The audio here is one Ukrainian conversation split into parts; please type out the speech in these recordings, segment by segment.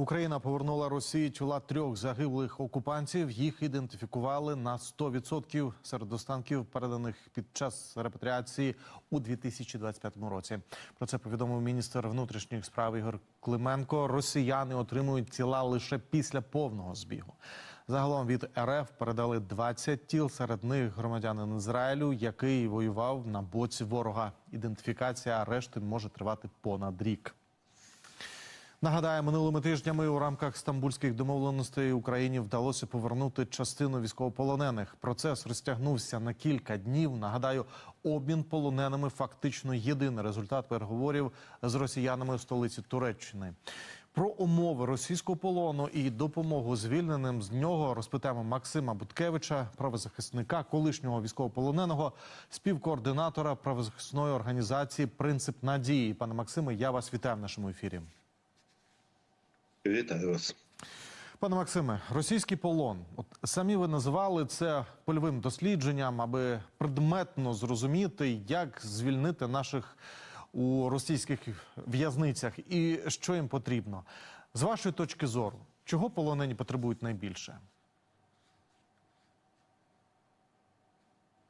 Україна повернула Росії тіла трьох загиблих окупантів. Їх ідентифікували на 100% серед останків, переданих під час репатріації у 2025 році. Про це повідомив міністр внутрішніх справ Ігор Клименко. Росіяни отримують тіла лише після повного збігу. Загалом від РФ передали 20 тіл. Серед них громадянин Ізраїлю, який воював на боці ворога. Ідентифікація решти може тривати понад рік. Нагадаю, минулими тижнями у рамках стамбульських домовленостей Україні вдалося повернути частину військовополонених. Процес розтягнувся на кілька днів. Нагадаю, обмін полоненими фактично єдиний результат переговорів з росіянами в столиці Туреччини. Про умови російського полону і допомогу звільненим з нього розпитаємо Максима Буткевича, правозахисника, колишнього військовополоненого, співкоординатора правозахисної організації Принцип надії. Пане Максиме, я вас вітаю в нашому ефірі. Вітаю вас. Пане Максиме, російський полон. От самі ви називали це польовим дослідженням, аби предметно зрозуміти, як звільнити наших у російських в'язницях і що їм потрібно. З вашої точки зору, чого полонені потребують найбільше?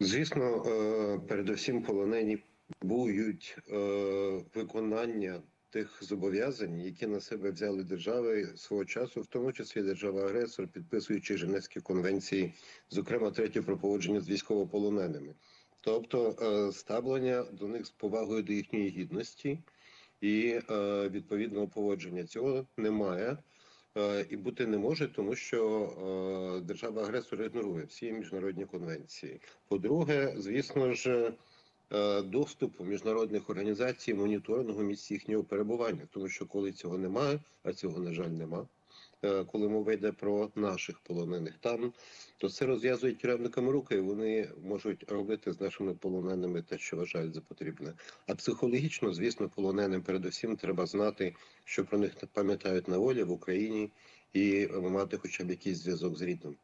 Звісно, е, передусім полонені будуть е, виконання тих зобов'язань, які на себе взяли держави свого часу, в тому числі держава-агресор, підписуючи Женевські конвенції, зокрема третю про поводження з військовополоненими. Тобто е, ставлення до них з повагою до їхньої гідності і е, відповідного поводження цього немає. Е, І бути не може, тому що держава-агресор ігнорує всі міжнародні конвенції. По-друге, звісно ж, доступ міжнародних організацій моніторингу місць їхнього перебування, тому що коли цього немає, а цього на жаль нема. е, Коли мова йде про наших полонених там, то це розв'язують керівниками руки, і вони можуть робити з нашими полоненими те, що вважають за потрібне. А психологічно, звісно, полоненим передусім треба знати, що про них пам'ятають на волі в Україні, і мати хоча б якийсь зв'язок з рідним.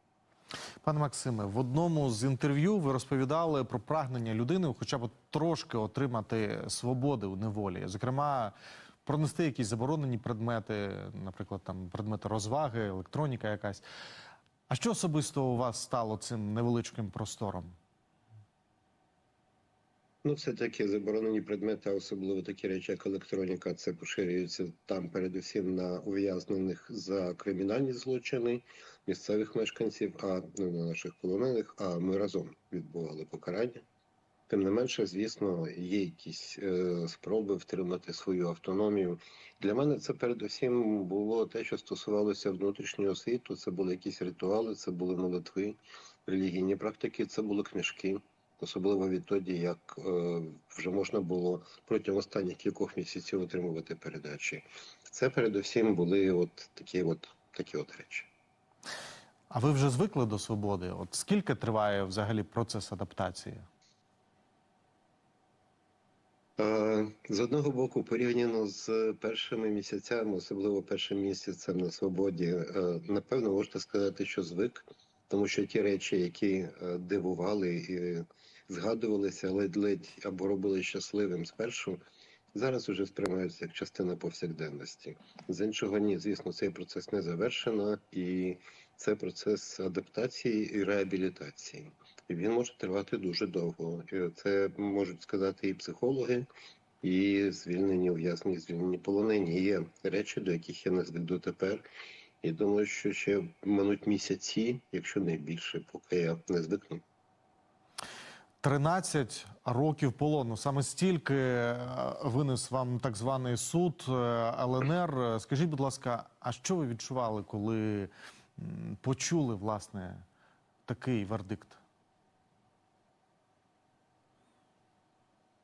Пане Максиме, в одному з інтерв'ю ви розповідали про прагнення людини, хоча б трошки отримати свободи у неволі, зокрема. Пронести якісь заборонені предмети, наприклад, там предмети розваги, електроніка якась. А що особисто у вас стало цим невеличким простором? Ну, все таки заборонені предмети, а особливо такі речі, як електроніка, це поширюється там, передусім на ув'язнених за кримінальні злочини місцевих мешканців, а не на наших полонених. А ми разом відбували покарання. Тим не менше, звісно, є якісь е, спроби втримати свою автономію. Для мене це передусім було те, що стосувалося внутрішнього світу. Це були якісь ритуали, це були молитви, релігійні практики, це були книжки. Особливо відтоді, як е, вже можна було протягом останніх кількох місяців отримувати передачі. Це передусім були от такі от такі от речі. А ви вже звикли до свободи? От скільки триває взагалі процес адаптації? Е, З одного боку, порівняно з першими місяцями, особливо першим місяцем на свободі, е, напевно, можна сказати, що звик, тому що ті речі, які е, дивували і згадувалися ледь-ледь або робили щасливим спершу, зараз уже сприймаються як частина повсякденності. З іншого ні, звісно, цей процес не завершено, і це процес адаптації і реабілітації. І він може тривати дуже довго. Це можуть сказати і психологи, і звільнені ув'язнені, звільнені полонені. Є речі, до яких я не звик дотепер. І думаю, що ще минуть місяці, якщо не більше, поки я не звикну. 13 років полону. Саме стільки е, винес вам так званий суд е, ЛНР. Скажіть, будь ласка, а що ви відчували, коли почули власне такий вердикт?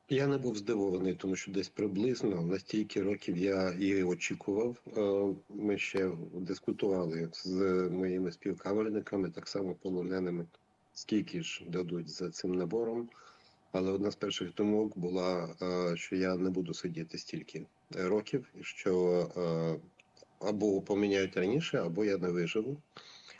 Я не був здивований, тому що десь приблизно на стільки років я і очікував. Е, Ми ще дискутували з моїми співкавальниками, так само полоненими, скільки ж дадуть за цим набором. Але одна з перших думок була, е, що я не буду сидіти стільки років, що е, або поміняють раніше, або я не виживу.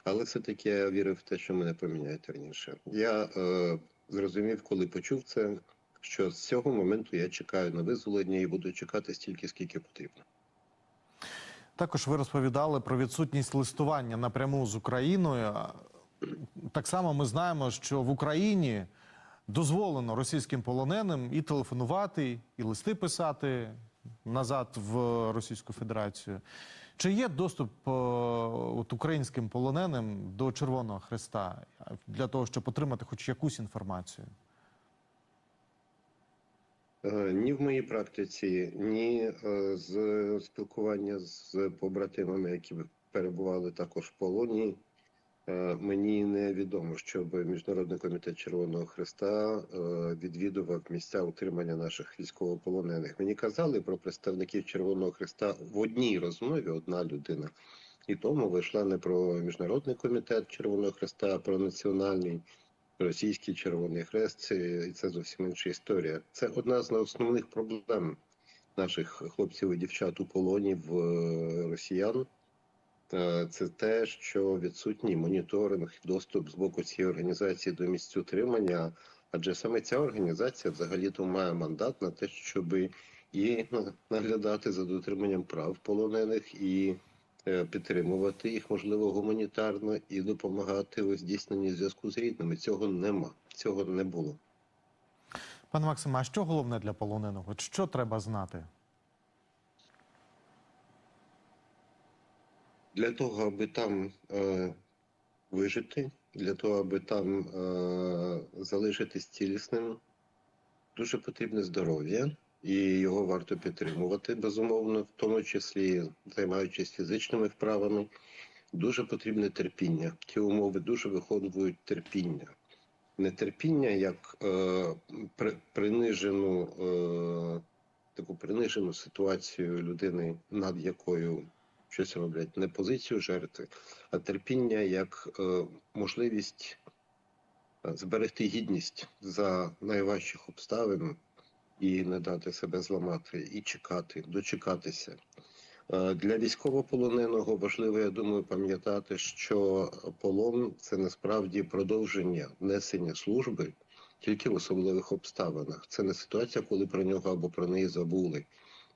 Але все-таки я вірив в те, що мене поміняють раніше. Я е, зрозумів, коли почув це, що з цього моменту я чекаю на визволення і буду чекати стільки, скільки потрібно. Також ви розповідали про відсутність листування напряму з Україною. Так само ми знаємо, що в Україні дозволено російським полоненим і телефонувати, і листи писати назад в Російську Федерацію. Чи є доступ е, от, українським полоненим до Червоного Хреста для того, щоб отримати хоч якусь інформацію? Е, Ні в моїй практиці, ні е, з спілкування з побратимами, які перебували також в полоні. Е, Мені не відомо, щоб Міжнародний комітет Червоного Христа е, відвідував місця утримання наших військовополонених. Мені казали про представників Червоного Христа в одній розмові одна людина. І тому вийшла не про Міжнародний комітет Червоного Христа, а про національний російський Червоний Хрест. Це, це зовсім інша історія. Це одна з основних проблем наших хлопців і дівчат у полоні в е, росіян. Е, Це те, що відсутній моніторинг, доступ з боку цієї організації до місць утримання. Адже саме ця організація взагалі-то має мандат на те, щоб і наглядати за дотриманням прав полонених, і е, підтримувати їх, можливо, гуманітарно, і допомагати у здійсненні зв'язку з рідними. Цього нема, цього не було. Пане Максиме, а що головне для полоненого? Що треба знати? Для того, аби там е, вижити, для того, аби там е, залишитись цілісним, дуже потрібне здоров'я, і його варто підтримувати, безумовно, в тому числі займаючись фізичними вправами. Дуже потрібне терпіння. Ті умови дуже виховують терпіння. Не терпіння як е, при, принижену, е, таку принижену ситуацію людини, над якою щось роблять, не позицію жертви, а терпіння як е, можливість е, зберегти гідність за найважчих обставин і не дати себе зламати, і чекати, дочекатися. Е, Для військовополоненого важливо, я думаю, пам'ятати, що полон це насправді продовження несення служби тільки в особливих обставинах. Це не ситуація, коли про нього або про неї забули.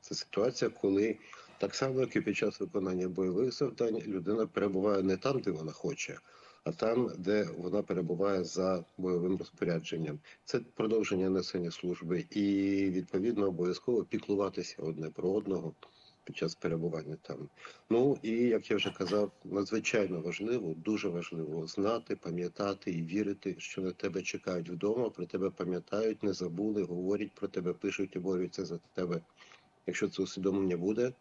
Це ситуація, коли так само, як і під час виконання бойових завдань, людина перебуває не там, де вона хоче, а там, де вона перебуває за бойовим розпорядженням. Це продовження несення служби, і відповідно обов'язково піклуватися одне про одного під час перебування там. Ну і як я вже казав, надзвичайно важливо, дуже важливо знати, пам'ятати і вірити, що на тебе чекають вдома, про тебе пам'ятають, не забули, говорять про тебе, пишуть і борються за тебе. Якщо це усвідомлення буде,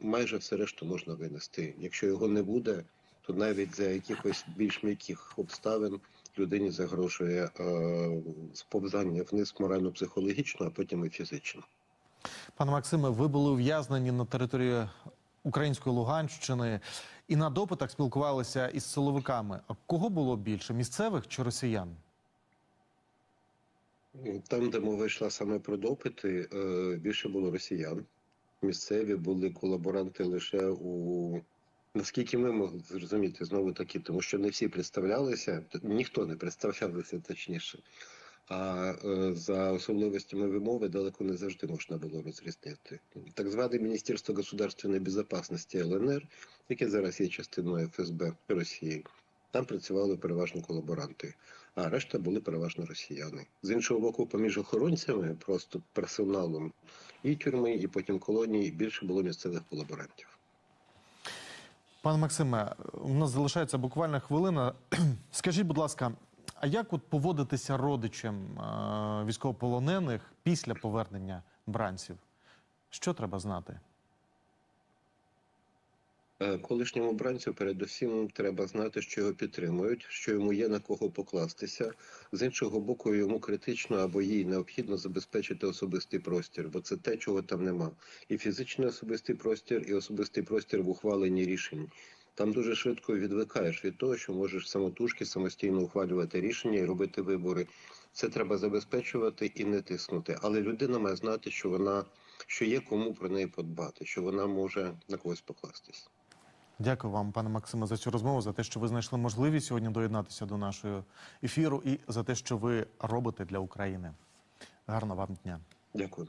майже все решту можна винести. Якщо його не буде, то навіть за якихось більш м'яких обставин людині загрожує е, сповзання вниз морально-психологічно, а потім і фізично. Пане Максиме, ви були ув'язнені на території української Луганщини і на допитах спілкувалися із силовиками. А кого було більше місцевих чи росіян? Там, де мова йшла саме про допити, е, більше було росіян. Місцеві були колаборанти лише у наскільки ми могли зрозуміти знову таки, тому що не всі представлялися, ніхто не представлялися точніше. А е, за особливостями вимови далеко не завжди можна було розрізнити. Так зване Міністерство государственної безпечності ЛНР, яке зараз є частиною ФСБ Росії, там працювали переважно колаборанти а решта були переважно росіяни. З іншого боку, поміж охоронцями, просто персоналом і тюрми, і потім колонії більше було місцевих колаборантів. Пане Максиме, у нас залишається буквально хвилина. Скажіть, будь ласка, а як от поводитися родичам е, військовополонених після повернення бранців? Що треба знати? Е, Колишньому бранцю передусім треба знати, що його підтримують, що йому є на кого покластися. З іншого боку, йому критично або їй необхідно забезпечити особистий простір, бо це те, чого там нема. І фізичний особистий простір, і особистий простір в ухваленні рішень. Там дуже швидко відвикаєш від того, що можеш самотужки самостійно ухвалювати рішення і робити вибори. Це треба забезпечувати і не тиснути. Але людина має знати, що вона що є кому про неї подбати, що вона може на когось покластись. Дякую вам, пане Максиме, за цю розмову, за те, що ви знайшли можливість сьогодні доєднатися до нашого ефіру, і за те, що ви робите для України. Гарного вам дня. Дякую.